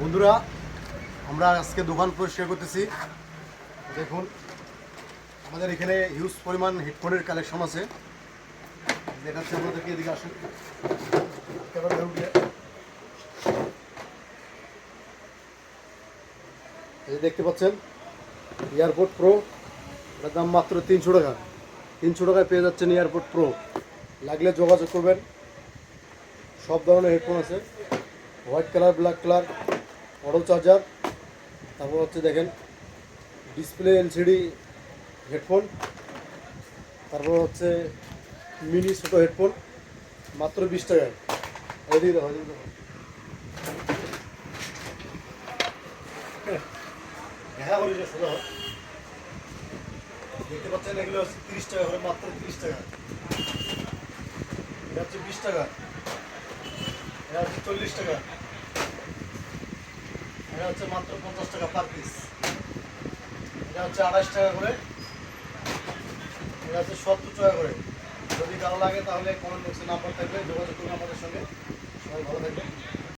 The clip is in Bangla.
বন্ধুরা, আমরা আজকে দোকান পরিষ্কার করতেছি। দেখুন, আমাদের এখানে হিউজ পরিমাণ হেডফোনের কালেকশন আছে। দেখাচ্ছে আপনাদেরকে এদিকে আসুন। এই দেখতে পাচ্ছেন এয়ারপোর্ট প্রো এটার দাম মাত্র তিনশো টাকা। তিনশো টাকায় পেয়ে যাচ্ছেন এয়ারপোর্ট প্রো লাগলে যোগাযোগ করবেন। সব ধরনের হেডফোন আছে। White colour, black colour, auto charger, তারপর হচ্ছে দেখেন ডিসপ্লে, এলসিডি, হেডফোন, তারপর হচ্ছে মিনি ছোটো হেডফোন, মাত্র বিশ টাকায়। এদিকে দেখো দেখো দেখতে পাচ্ছেন এগুলো হচ্ছে তিরিশ টাকা মাত্র তিরিশ টাকা। এটা হচ্ছে বিশ টাকা। এটা হচ্ছে চল্লিশ টাকা। এটা হচ্ছে মাত্র পঞ্চাশ টাকা পার পিস এটা হচ্ছে আড়াইশ টাকা করে। এটা হচ্ছে সত্তর টাকা করে। যদি ভালো লাগে তাহলে কমেন্ট বক্সে নাম্বার থাকবে, যোগাযোগ করুন আমাদের সঙ্গে।